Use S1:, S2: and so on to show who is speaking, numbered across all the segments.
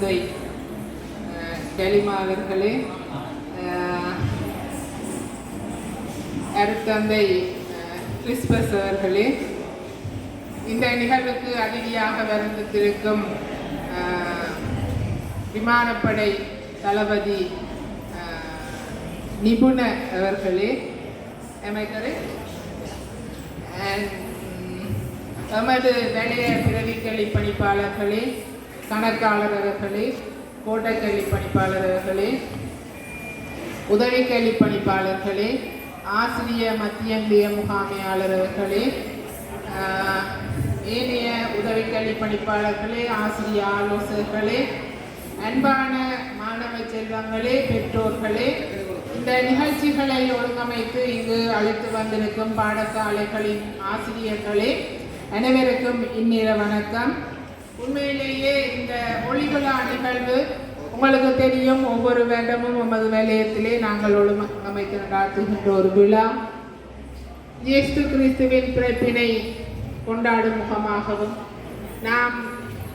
S1: தந்தை அஹ், டெலிமா அவர்களே அருத்தந்தை கிறிஸ்பஸ் அவர்களே இந்த நிகழ்வுக்கு அதிதியாக வருந்திருக்கும் விமானப்படை தளபதி அஹ், நிபுண அவர்களே அமைக்கரே தமது correct? And, பணிப்பாளர்களே கணக்காளர் அவர்களே கோட்டக்கல்வி பணிப்பாளர் அவர்களே உதவி கல்வி பணிப்பாளர்களே ஆசிரிய மத்தியந்திய முகாமையாளர் அவர்களே ஏனைய உதவி கல்வி பணிப்பாளர்களே ஆசிரிய ஆலோசகர்களே அன்பான மாணவ செல்வங்களே பெற்றோர்களே இந்த நிகழ்ச்சிகளை ஒழுங்கமைத்து இங்கு அழைத்து வந்திருக்கும் பாடசாலைகளின் ஆசிரியர்களே அனைவருக்கும் இந்நிற வணக்கம். உண்மையிலேயே இந்த ஒளிவிழா நிகழ்வு உங்களுக்கு தெரியும். ஒவ்வொரு வேண்டமும் நமது வலயத்திலே நாங்கள் ஒழுங்கமைத்து நடாத்துகின்ற ஒரு விழா. இயேசு கிறிஸ்துவின் பிறப்பினை கொண்டாடும் முகமாகவும் நாம்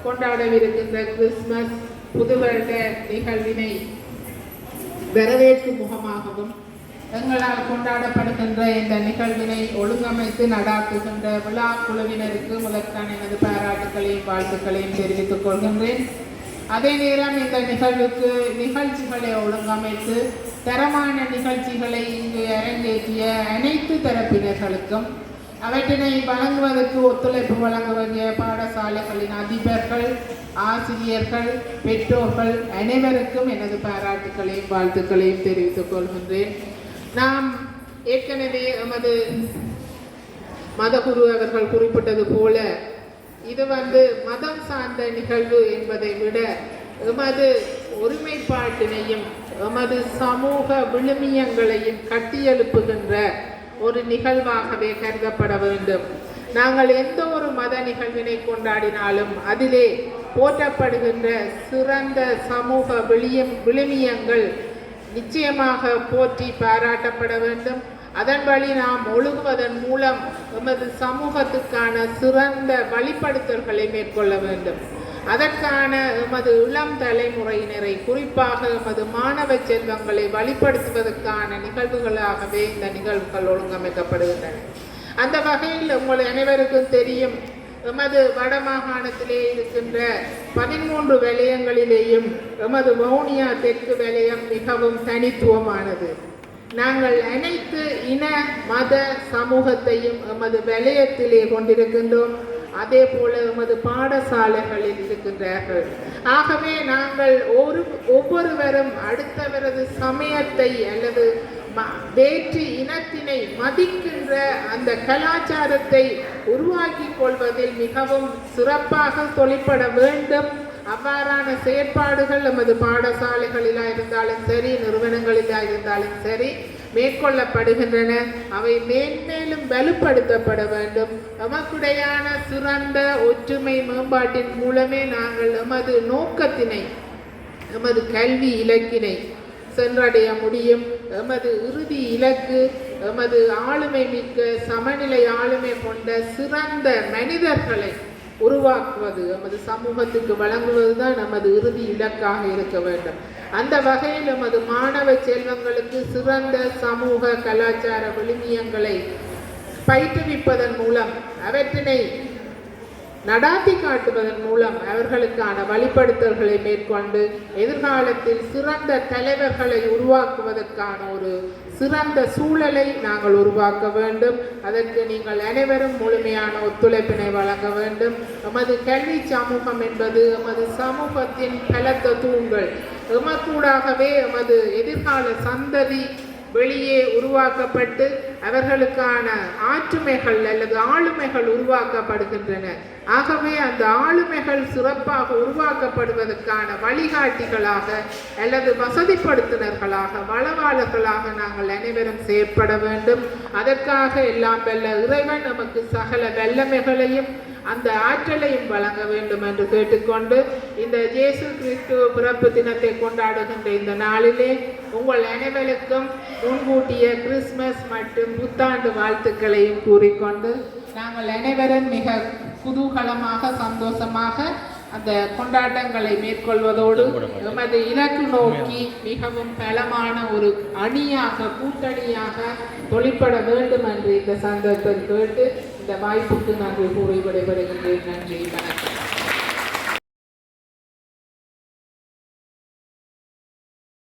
S1: கொண்டாடவிருக்கின்ற கிறிஸ்மஸ் புது வருட நிகழ்வினை வரவேற்கும் முகமாகவும் எங்களால் கொண்டாடப்படுகின்ற இந்த நிகழ்வினை ஒழுங்கமைத்து நடாத்துகின்ற விழா குழுவினருக்கு முதற்கான எனது பாராட்டுகளையும் வாழ்த்துக்களையும் தெரிவித்துக் கொள்கின்றேன். அதே நேரம் இந்த நிகழ்வுக்கு நிகழ்ச்சிகளை ஒழுங்கமைத்து தரமான நிகழ்ச்சிகளை இங்கு அரங்கேற்றிய அனைத்து தரப்பினர்களுக்கும் அவற்றினை வழங்குவதற்கு ஒத்துழைப்பு வழங்க வேண்டிய பாடசாலைகளின் அதிபர்கள் ஆசிரியர்கள் பெற்றோர்கள் அனைவருக்கும் எனது பாராட்டுகளையும் வாழ்த்துக்களையும் தெரிவித்துக் கொள்கின்றேன். நாம் ஏற்கனவே எமது மதகுரு அவர்கள் குறிப்பிட்டது போல இது வந்து மதம் சார்ந்த நிகழ்வு என்பதை விட எமது ஒருமைப்பாட்டினையும் எமது சமூக விழுமியங்களையும் கட்டியெழுப்புகின்ற ஒரு நிகழ்வாகவே கருதப்பட வேண்டும். நாங்கள் எந்த ஒரு மத நிகழ்வினை கொண்டாடினாலும் அதிலே போற்றப்படுகின்ற சிறந்த சமூக விளியம் விழுமியங்கள் நிச்சயமாக போற்றி பாராட்டப்பட வேண்டும். அதன் வழி நாம் ஒழுகுவதன் மூலம் எமது சமூகத்துக்கான சிறந்த வழிப்படுத்தல்களை மேற்கொள்ள வேண்டும். அதற்கான எமது இளம் தலைமுறையினரை குறிப்பாக எமது மாணவ செல்வங்களை வழிப்படுத்துவதற்கான நிகழ்வுகளாகவே இந்த நிகழ்வுகள் ஒழுங்கமைக்கப்படுகின்றன. அந்த வகையில் உங்கள் அனைவருக்கும் தெரியும் எமது வடமாகாணத்திலே இருக்கின்ற பதிமூன்று வலயங்களிலேயும் எமது வவுனியா தெற்கு வலயம் மிகவும் தனித்துவமானது. நாங்கள் அனைத்து இன மத சமூகத்தையும் எமது வலயத்திலே கொண்டிருக்கின்றோம். அதே போல எமது பாடசாலைகளில் இருக்கின்றார்கள். ஆகவே நாங்கள் ஒரு ஒவ்வொருவரும் அடுத்தவரது சமயத்தை அல்லது வேற்று இனத்தினை மதிக்கின்ற அந்த கலாச்சாரத்தை உருவாக்கி கொள்வதில் மிகவும் சிறப்பாக தொழிற்பட வேண்டும். அவ்வாறான செயற்பாடுகள் நமது பாடசாலைகளிலா இருந்தாலும் சரி நிறுவனங்களிலா இருந்தாலும் சரி மேற்கொள்ளப்படுகின்றன. அவை மேன்மேலும் வலுப்படுத்தப்பட வேண்டும். நமக்குடையான சிறந்த ஒற்றுமை மேம்பாட்டின் மூலமே நாங்கள் எமது நோக்கத்தினை எமது கல்வி இலக்கினை சென்றடைய முடியும். எமது இறுதி இலக்கு எமது ஆளுமை மிக்க சமநிலை ஆளுமை கொண்ட சிறந்த மனிதர்களை உருவாக்குவது எமது சமூகத்துக்கு வழங்குவது தான் நமது இறுதி இலக்காக இருக்க வேண்டும். அந்த வகையில் எமது மாணவ செல்வங்களுக்கு சிறந்த சமூக கலாச்சார விழுமியங்களை பயிற்றுவிப்பதன் மூலம் அவற்றினை நடாத்தி காட்டுவதன் மூலம் அவர்களுக்கான வழிப்படுத்தல்களை மேற்கொண்டு எதிர்காலத்தில் சிறந்த தலைவர்களை உருவாக்குவதற்கான ஒரு சிறந்த சூழலை நாங்கள் உருவாக்க வேண்டும். அதற்கு நீங்கள் அனைவரும் முழுமையான ஒத்துழைப்பினை வழங்க வேண்டும். எமது கல்வி சமூகம் என்பது எமது சமூகத்தின் பலத்த தூண்கள். எமக்கூடாகவே எமது எதிர்கால சந்ததி வெளியே உருவாக்கப்பட்டு அவர்களுக்கான ஆற்றுமைகள் அல்லது ஆளுமைகள் உருவாக்கப்படுகின்றன. ஆகவே அந்த ஆளுமைகள் சிறப்பாக உருவாக்கப்படுவதற்கான வழிகாட்டிகளாக அல்லது வசதிப்படுத்தினர்களாக வளவாளர்களாக நாங்கள் அனைவரும் செயற்பட வேண்டும். அதற்காக எல்லாம் வெல்ல இறைவன் நமக்கு சகல வல்லமைகளையும் அந்த ஆற்றலையும் வழங்க வேண்டும் என்று கேட்டுக்கொண்டு இந்த இயேசு கிறிஸ்து பிறப்பு தினத்தை கொண்டாடுகின்ற இந்த நாளிலே உங்கள் அனைவருக்கும் முன்கூட்டிய கிறிஸ்மஸ் மற்றும் புத்தாண்டு வாழ்த்துக்களையும் கூறிக்கொண்டு நாங்கள் அனைவரும் மிக குதூகலமாக சந்தோஷமாக அந்த கொண்டாட்டங்களை மேற்கொள்வதோடு எமது இலக்கு நோக்கி மிகவும் பலமான ஒரு அணியாக கூட்டணியாக தொழிற்பட வேண்டும் என்று இந்த சந்தர்ப்பம் கேட்டு இந்த வாய்ப்புக்கு நன்றி கூறி விடைபெறுகின்றேன் நன்றி வணக்கம்